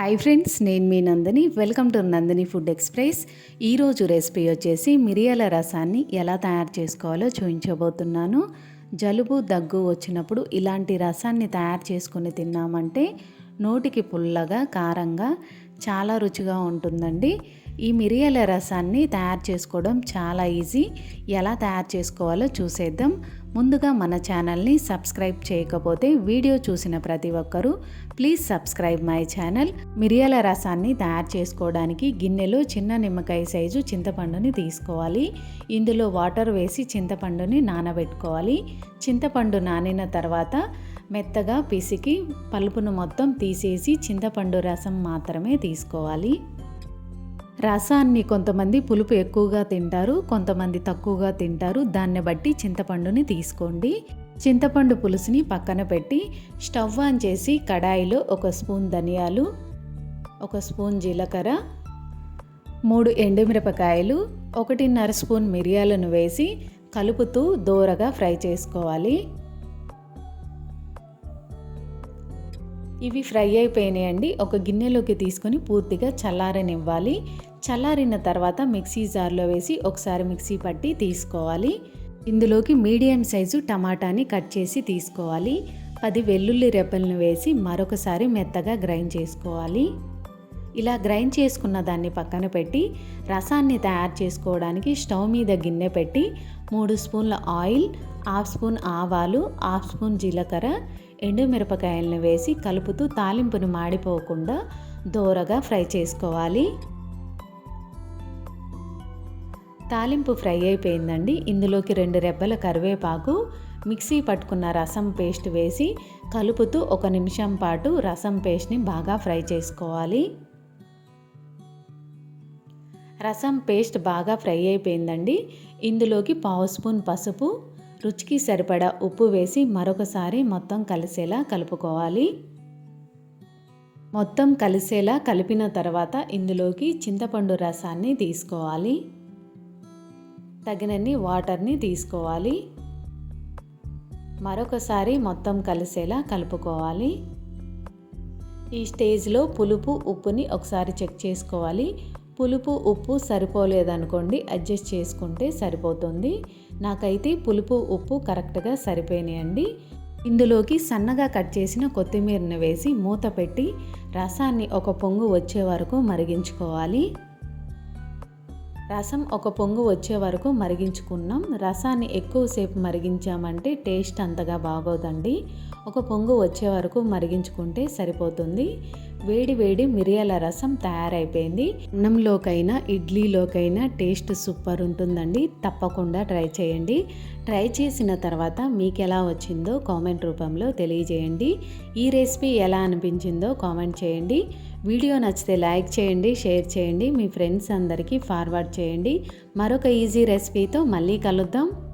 Hi friends నేను మీ Nandini. Welcome to Nandini food express ఈరోజు recipe వచ్చేసి మిరియాల రసాన్ని ఎలా తయారు చేసుకోవాలో చూపించబోతున్నాను. జలుబు దగ్గు వచ్చినప్పుడు ఇలాంటి రసాన్ని తయారు చేసుకుని తిన్నామంటే నోటికి పుల్లగా కారంగా చాలా రుచిగా ఉంటుందండి. ఈ మిరియాల రసాన్ని తయారు చేసుకోవడం చాలా ఈజీ. ఎలా తయారు చేసుకోవాలో చూసేద్దాం. ముందుగా మన ఛానల్ని సబ్స్క్రైబ్ చేయకపోతే వీడియో చూసిన ప్రతి ఒక్కరూ ప్లీజ్ సబ్స్క్రైబ్ మై ఛానల్. మిరియాల రసాన్ని తయారు చేసుకోవడానికి గిన్నెలో చిన్న నిమ్మకాయ సైజు చింతపండుని తీసుకోవాలి. ఇందులో వాటర్ వేసి చింతపండుని నానబెట్టుకోవాలి. చింతపండు నానిన తర్వాత మెత్తగా పిసికి పలుపును మొత్తం తీసేసి చింతపండు రసం మాత్రమే తీసుకోవాలి. రసాన్ని కొంతమంది పులుపు ఎక్కువగా తింటారు కొంతమంది తక్కువగా తింటారు. దాన్ని బట్టి చింతపండుని తీసుకోండి. చింతపండు పులుసుని పక్కన పెట్టి స్టవ్ ఆన్ చేసి కడాయిలో ఒక స్పూన్ ధనియాలు ఒక స్పూన్ జీలకర్ర మూడు ఎండుమిరపకాయలు ఒకటిన్నర స్పూన్ మిరియాలను వేసి కలుపుతూ దోరగా ఫ్రై చేసుకోవాలి. ఇవి ఫ్రై అయిపోయినాయండి. ఒక గిన్నెలోకి తీసుకొని పూర్తిగా చల్లారనివ్వాలి. చల్లారిన తర్వాత మిక్సీ జార్లో వేసి ఒకసారి మిక్సీ పట్టి తీసుకోవాలి. ఇందులోకి మీడియం సైజు టమాటాని కట్ చేసి తీసుకోవాలి. పది వెల్లుల్లి రెప్పలను వేసి మరొకసారి మెత్తగా గ్రైండ్ చేసుకోవాలి. ఇలా గ్రైండ్ చేసుకున్న దాన్ని పక్కన పెట్టి రసాన్ని తయారు చేసుకోవడానికి స్టవ్ మీద గిన్నె పెట్టి మూడు స్పూన్ల ఆయిల్ హాఫ్ స్పూన్ ఆవాలు హాఫ్ స్పూన్ జీలకర్ర ఎండుమిరపకాయలను వేసి కలుపుతూ తాలింపును మాడిపోకుండా దోరగా ఫ్రై చేసుకోవాలి. తాలింపు ఫ్రై అయిపోయిందండి. ఇందులోకి రెండు రెబ్బల కరివేపాకు మిక్సీ పట్టుకున్న రసం పేస్ట్ వేసి కలుపుతూ ఒక నిమిషం పాటు రసం పేస్ట్ని బాగా ఫ్రై చేసుకోవాలి. రసం పేస్ట్ బాగా ఫ్రై అయిపోయిందండి. ఇందులోకి పావు స్పూన్ పసుపు రుచికి సరిపడా ఉప్పు వేసి మరొకసారి మొత్తం కలిసేలా కలుపుకోవాలి. మొత్తం కలిసేలా కలిపిన తర్వాత ఇందులోకి చింతపండు రసాన్ని తీసుకోవాలి. తగినన్ని వాటర్ని తీసుకోవాలి. మరొకసారి మొత్తం కలిసేలా కలుపుకోవాలి. ఈ స్టేజ్లో పులుపు ఉప్పుని ఒకసారి చెక్ చేసుకోవాలి. పులుపు ఉప్పు సరిపోలేదనుకోండి అడ్జస్ట్ చేసుకుంటే సరిపోతుంది. నాకైతే పులుపు ఉప్పు కరెక్ట్గా సరిపోయినాయండి. ఇందులోకి సన్నగా కట్ చేసిన కొత్తిమీరను వేసి మూత పెట్టి రసాన్ని ఒక పొంగు వచ్చే వరకు మరిగించుకోవాలి. రసం ఒక పొంగు వచ్చే వరకు మరిగించుకున్నాం. రసాన్ని ఎక్కువసేపు మరిగించామంటే టేస్ట్ అంతగా బాగోదండి. ఒక పొంగు వచ్చే వరకు మరిగించుకుంటే సరిపోతుంది. వేడి వేడి మిరియాల రసం తయారైపోయింది. అన్నంలోకైనా ఇడ్లీలోకైనా టేస్ట్ సూపర్ ఉంటుందండి. తప్పకుండా ట్రై చేయండి. ట్రై చేసిన తర్వాత మీకు ఎలా వచ్చిందో కామెంట్ రూపంలో తెలియజేయండి. ఈ రెసిపీ ఎలా అనిపించిందో కామెంట్ చేయండి. వీడియో నచ్చితే లైక్ చేయండి షేర్ చేయండి. మీ ఫ్రెండ్స్ అందరికీ ఫార్వర్డ్ చేయండి. మరొక ఈజీ రెసిపీతో మళ్ళీ కలుద్దాం.